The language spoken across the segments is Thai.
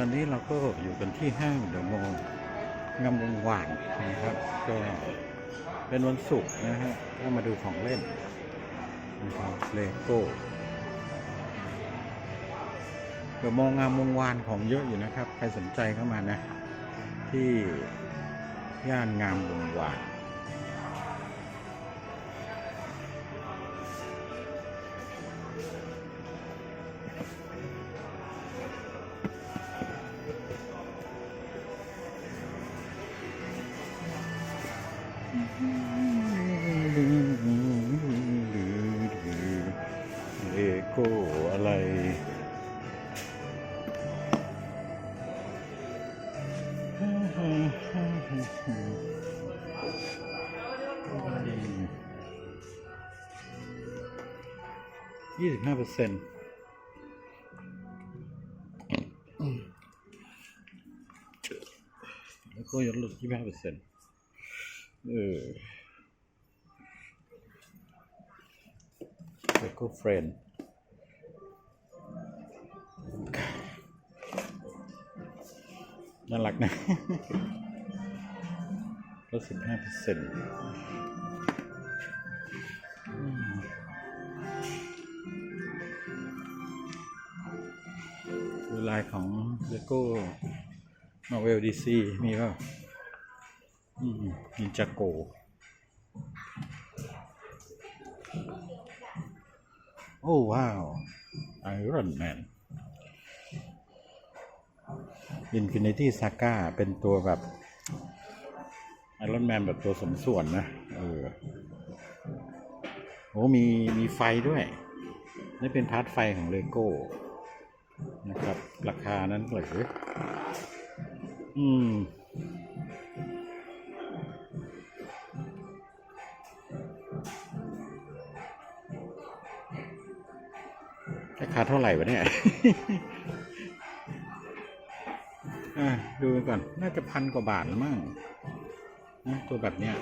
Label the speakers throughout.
Speaker 1: อนนี้เราก็อยู่กันที่ห้างเดอะมอลงามวงหวานนะครับ ก็เป็นวันศุกร์นะฮะก็มาดูของเล่นนะครับเลโก้เดอะมอลงามวงวานของเยอะอยู่นะครับ ใครสนใจเข้ามานะ ที่ย่านงามวงวาน ยี่สิบห้าเปอร์เซ็นต์แล้วก็ยดลดยี่สิบห้าเปอร์เซ็นต์เออแล้วก็เฟรนน่ารักนะลดสิบห้าเปอร์เซ็นต์ ลายของเลโก้มาเวลดีซีมีเปล่าอืมนินจาโกโอ้ว้าวไอรอนแมนอินฟินิตี้ซาก้าเป็นตัวแบบไอรอนแมนแบบตัวสมส่วนนะ เออโอ้มีมีไฟด้วยนี่เป็นพาร์ทไฟของเลโก้ นะครับ ราคานั้นหรืออืมราคาเท่าไหร่วะเนี่ยดูก่อน น่าจะพันกว่าบาทละมั้งนะตัวแบบเนี้ย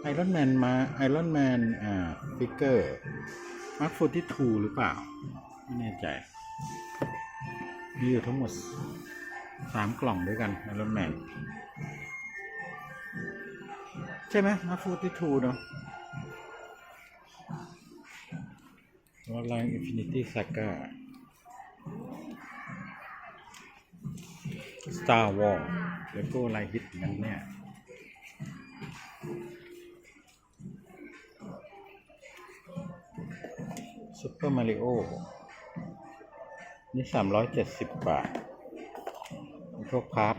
Speaker 1: ไอรอนแมนมาไอรอนแมนอ่าฟิกเกอร์มาร์คโฟที่ทูหรือเปล่า ไม่แน่ใจ มีอยู่ทั้งหมดสามกล่องด้วยกันไอรอนแมนใช่ไหมมาฟที่ทูเนาะวอลลน์อินฟินิตี้ซาก้าสตาร์วอลแล้วก็ลายฮิตนั้นเนี่ยซุปเปอร์มาริโอ นี่สามร้อยเจ็ดสิบบาทพวกพับ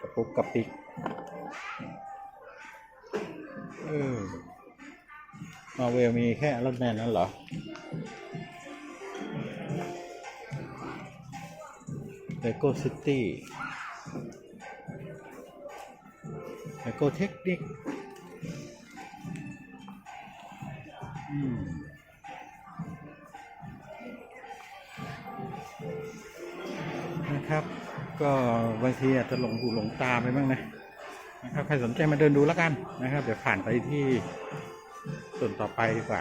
Speaker 1: กระปุกกระปิกเออมาเวลมีแค่รถแมนนั่นเหรอเลโก้ซิตี้เลโก้เทคนิคอืม นะครับ ก็บางทีอาจจะหลงหูหลงตาไปบ้างนะนะครับใครสนใจมาเดินดูแล้วกันนะครับ เดี๋ยวผ่านไปที่ส่วนต่อไปดีกว่า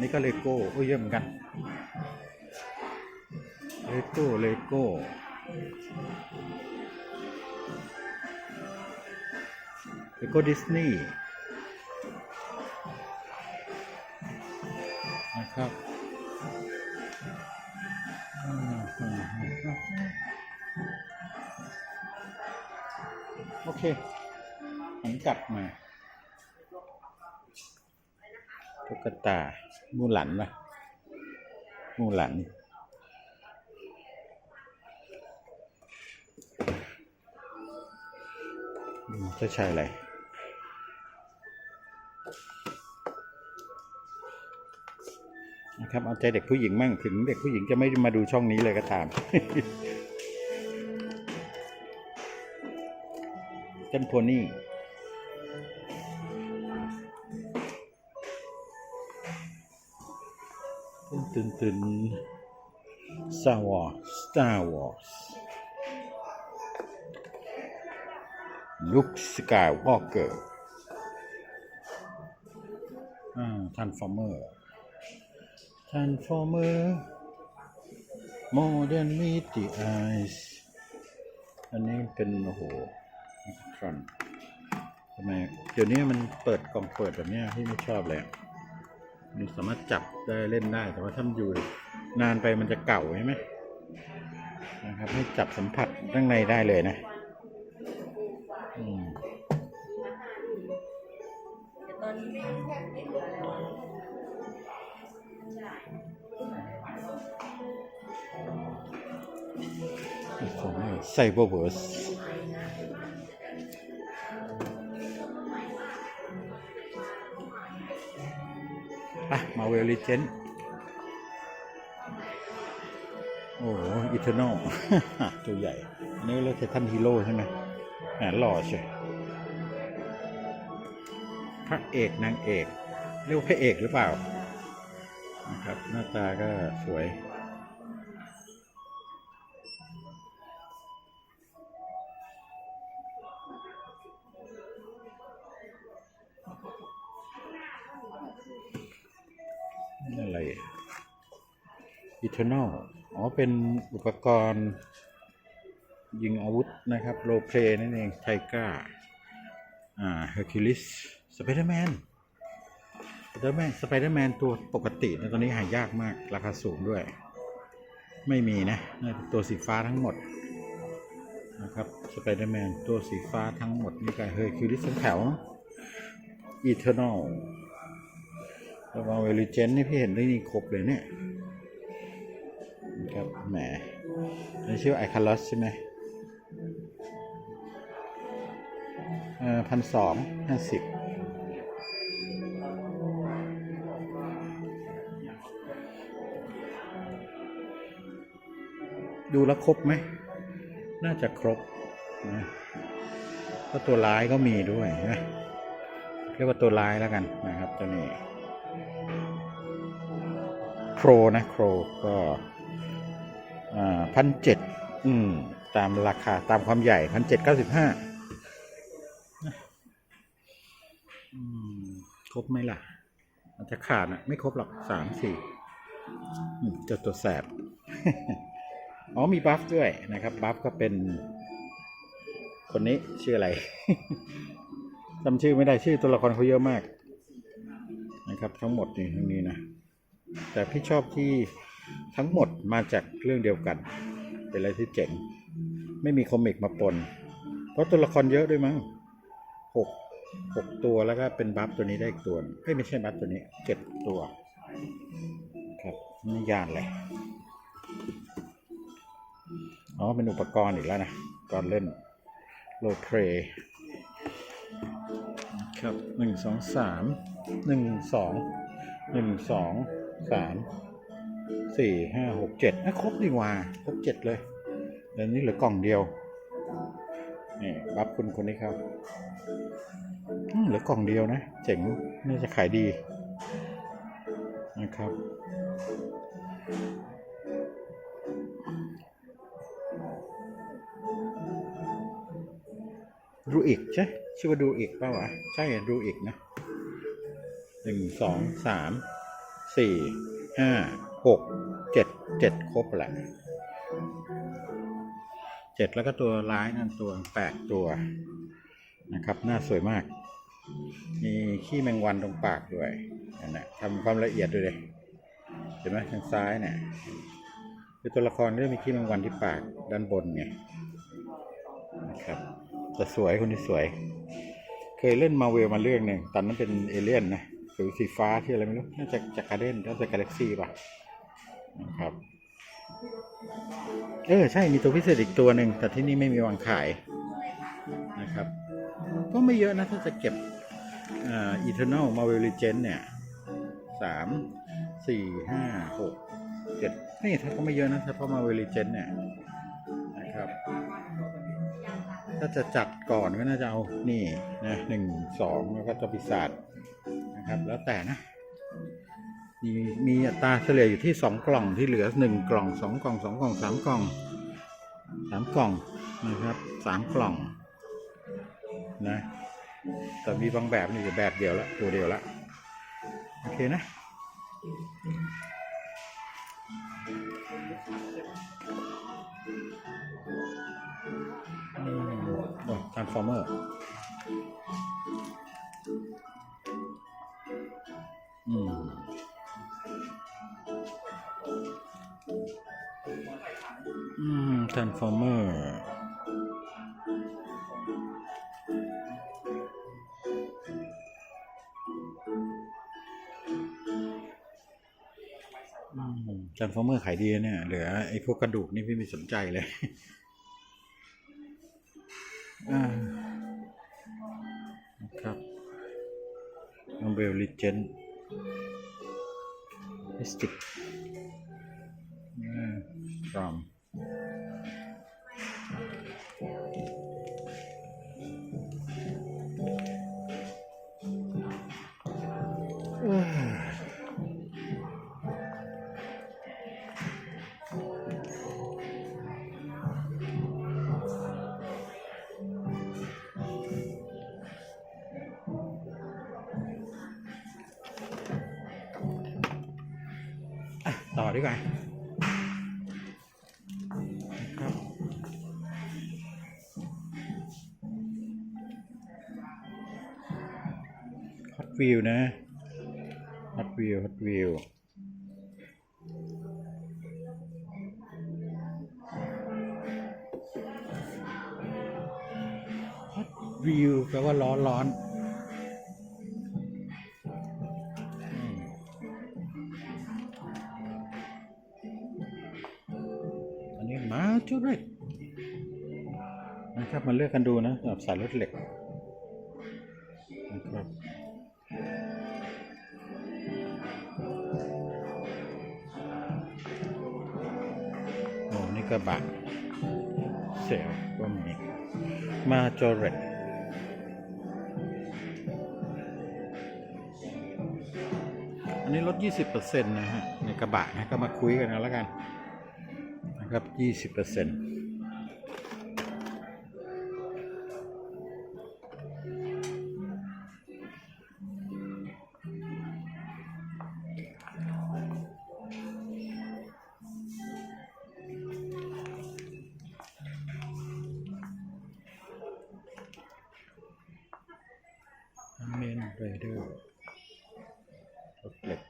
Speaker 1: นี่ก็เลโก้โอ้ยเยอะเหมือนกันเลโก้เลโก้เลโก้ดิสนีย์นะครับ เคหันกลับมาตุ๊กตามูหลันนะมูหลันจะใช่อะไรนะครับเอาใจเด็กผู้หญิงมั่งถึงเด็กผู้หญิงจะไม่มาดูช่องนี้เลยก็ตาม ต้นโพนี่ตื่นๆสตาร์วอ Wars Star Wars ลุคสกายวอล์กเกอร์ทันฟอร์เมอร์ทันฟอร์เมอร์โมเดิร์น meet the eyes อันนี้เป็นโอ้โห ครอนทำไมเดี๋ยวนี้มันเปิดกล่องเปิดแบบนี้ที่ไม่ชอบเลยมันสามารถจับได้เล่นได้ แต่ว่าถ้ามันอยู่นานไปมันจะเก่าใช่ไหมนะครับ ให้จับสัมผัสข้างในได้เลยนะอืม
Speaker 2: ตอนนี้ไม่แทบไม่เหลือแล้ว
Speaker 1: ของไซเบอร์เวิร์่ะมาเวลิเจนโอ้โหอิเทอร์นอลตัวใหญ่ อันนี้เรียกไททันฮีโร่ใช่ไหมแหมหล่อใช่พระเอกนางเอก เรียกว่าพระเอกหรือเปล่านะครับหน้าตาก็สวย อีเทอร์นอลอ๋อ เป็นอุปกรณ์ยิงอาวุธนะครับโรเพลนั่นเอง ไทก้า อ่าเฮอร์คิวลิส สไปเดอร์แมน สไปเดอร์แมน สไปเดอร์แมนตัวปกตินะตอนนี้หายากมาก ราคาสูงด้วย ไม่มีนะน่าจะตัวสีฟ้าทั้งหมดนะครับ สไปเดอร์แมน ตัวสีฟ้าทั้งหมด นี่ก็เฮอร์คิวลิสทั้งแถวอีเทอร์นอลแล้วมาเวลิเจนนี่พี่เห็นได้นี่ครบเลยเนี่ย ครับแหมนี่ชื่อไอคาร์ลอสใช่ไหมเออพันสองห้าสิบดูแล้วครบไหม น่าจะครบนะก็ตัวร้ายก็มีด้วยนะเรียกว่าตัวร้ายแล้วกันนะครับตัวนี้ โครนะ โครก็ พันเจ็ดอืมตามราคาตามความใหญ่พันเจ็ดเก้าสิบห้าครบไหมล่ะ มันจะขาดนะไม่ครบหรอกสามสี่อืมจะตัวแสบ อ๋อมีบัฟด้วยนะครับบัฟก็เป็น คนนี้ชื่ออะไรจำชื่อไม่ได้ชื่อตัวละครเขาเยอะมาก นะครับ ทั้งหมดนี่ทั้งนี้นะ แต่พี่ชอบที่ ทั้งหมดมาจากเรื่องเดียวกัน เป็นอะไรที่เจ๋ง ไม่มีคอมิกมาปน เพราะตัวละครเยอะด้วยมั้งหกหกตัวแล้วก็เป็นบัฟตัวนี้ได้อีกตัวเอ้ยไม่ใช่บัฟตัวนี้เจ็ดตัว ครับนี่ยานเลยอ๋อเป็นอุปกรณ์อีกแล้วนะก่อนเล่นโลเพลครับหนึ่งสองสามหนึ่งสองหนึ่งสองสาม สี่ห้าหกเจ็ดนะครบดีว่าครบเจ็ดเลยเดี๋ยวนี้เหลือกล่องเดียวนี่รับคุณคนนี้ครับอืมเหลือกล่องเดียวนะ เจ๋งน่าจะขายดีนะครับ รูอีกใช่ชื่อว่าดูอีกเปล่าวะ ใช่ดูอีกนะหนึ่งสองสามสี่ห้า หกเจ็ดเจ็ดครบแหละเจ็ดแล้วก็ตัวร้ายนั่นตัวแปดตัวนะครับหน้าสวยมาก มีขี้แมงวันตรงปากด้วยนั่นแหละทำความละเอียดด้วยเลยเห็นไหมทางซ้ายเนี่ยคือตัวละครก็มีขี้แมงวันที่ปากด้านบนไงนะครับจะสวยคนที่สวย เคยเล่นมาเวลมาเรื่องหนึ่งตอนนั้นเป็นเอเลี่ยนนะสีสีฟ้าที่อะไรไม่รู้น่าจะจากการเด่นน่าจะกาแล็กซี่ป่ะ นะครับ เออใช่มีตัวพิเศษอีกตัวหนึ่งแต่ที่นี่ไม่มีวางขายนะครับ ก็ไม่เยอะนะถ้าจะเก็บอ่า Eternal Marvel Legend เนี่ยสามสี่ห้าหกเจ็ดนี่ถ้าก็ไม่เยอะนะเฉพาะ Marvel Legend เนี่ยนะครับ ถ้าจะจัดก่อนก็น่าจะเอานี่นะหนึ่งสองแล้วก็ตัวปีศาจนะครับ แล้วแต่นะ มีมีอัตราเฉลี่ยอยู่ที่สองกล่องที่เหลือหนึ่งกล่องสองกล่องสองกล่องสามกล่องสามกล่องนะครับสามกล่องนะแต่มีบางแบบนี่จะแบบเดียวละตัวเดียวละโอเคนะอืมโอ้ทรานส์ฟอร์เมอร์ อืมทรานส์ฟอร์เมอร์ทรานฟอร์เมอร์ขายดีเนี่ย เหลือไอ้พวกกระดูกนี่พี่ไม่สนใจเลยครับนเบลลิเจนมิสติกฟรอม ต่อดีกว่าครับฮอตวิวนะฮอตวิวฮอตวิวฮอตวิวแปลว่าร้อนร้อน มาเลือกกันดูนะสำหรับสายรถเหล็กนะครับโอ้นี่กระบะเซลก็มีมาจอเรตอันนี้ลด 20%นะฮะ ในกระบะนะก็มาคุยกันแล้วกัน นะครับ 20% ไรเดอร์รถเหล็ก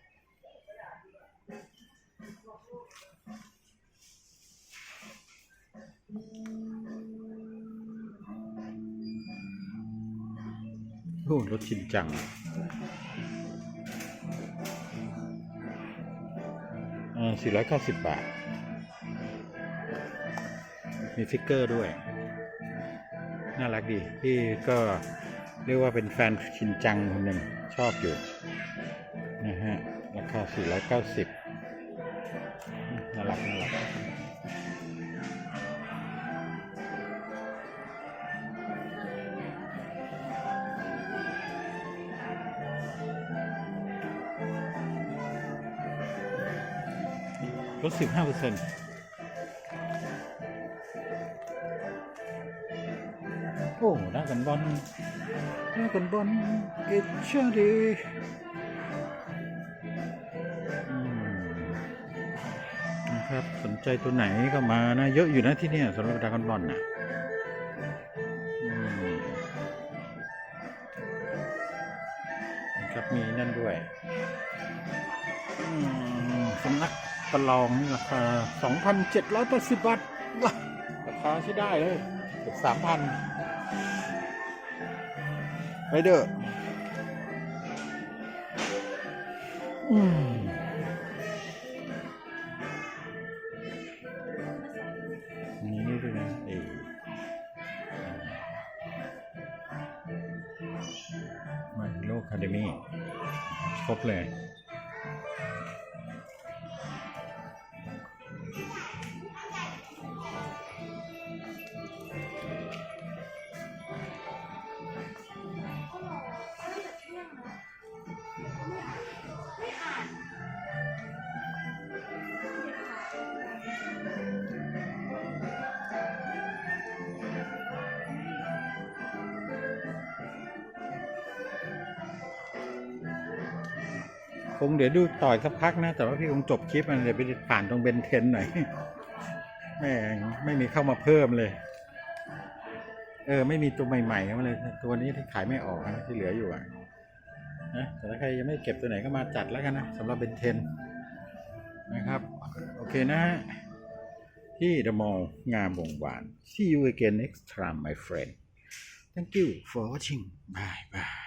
Speaker 1: โอ้รถชินจังอ่าสี่ร้อยเก้าสิบบาท มีฟิกเกอร์ด้วย น่ารักดี พี่ก็ เรียกว่าเป็นแฟนชินจังคนหนึ่งชอบอยู่นะฮะราคาสี่ร้อยเก้าสิบน่ารักน่ารักลดสิบห้าเปอร์เซ็นต์โอ้น้ากันบอล หน้ากันบอลเกชาดีอืมนะครับสนใจตัวไหนก็มานะ เยอะอยู่นะที่เนี่ยสำหรับดรากันบอลน่ะอืมนะครับมีนั่นด้วยอืมสำนักประลองนี่ราคา2,780บาทว้าราคาใช้ได้เลยเกือบ3,000 ไรเดอร์อืมมีนี่ด้วยนะเอมาโลคาเดมี่ครบเลย งเดี๋ยวดูต่อยสักพักนะ แต่ว่าพี่คงจบคลิปมันเดี๋ยวไปผ่านตรงเบนเทนหน่อยแม่งไม่มีเข้ามาเพิ่มเลย เออ ไม่มีตัวใหม่ๆเข้ามาเลย ตัวนี้ที่ขายไม่ออกนะที่เหลืออยู่อะนะแต่ถ้าใครยังไม่เก็บตัวไหนก็มาจัดแล้วกันนะสำหรับเบนเทนนะครับ โอเคนะฮะที่ The Mall งามวงวาน See you again next time my friend Thank you for watching Bye bye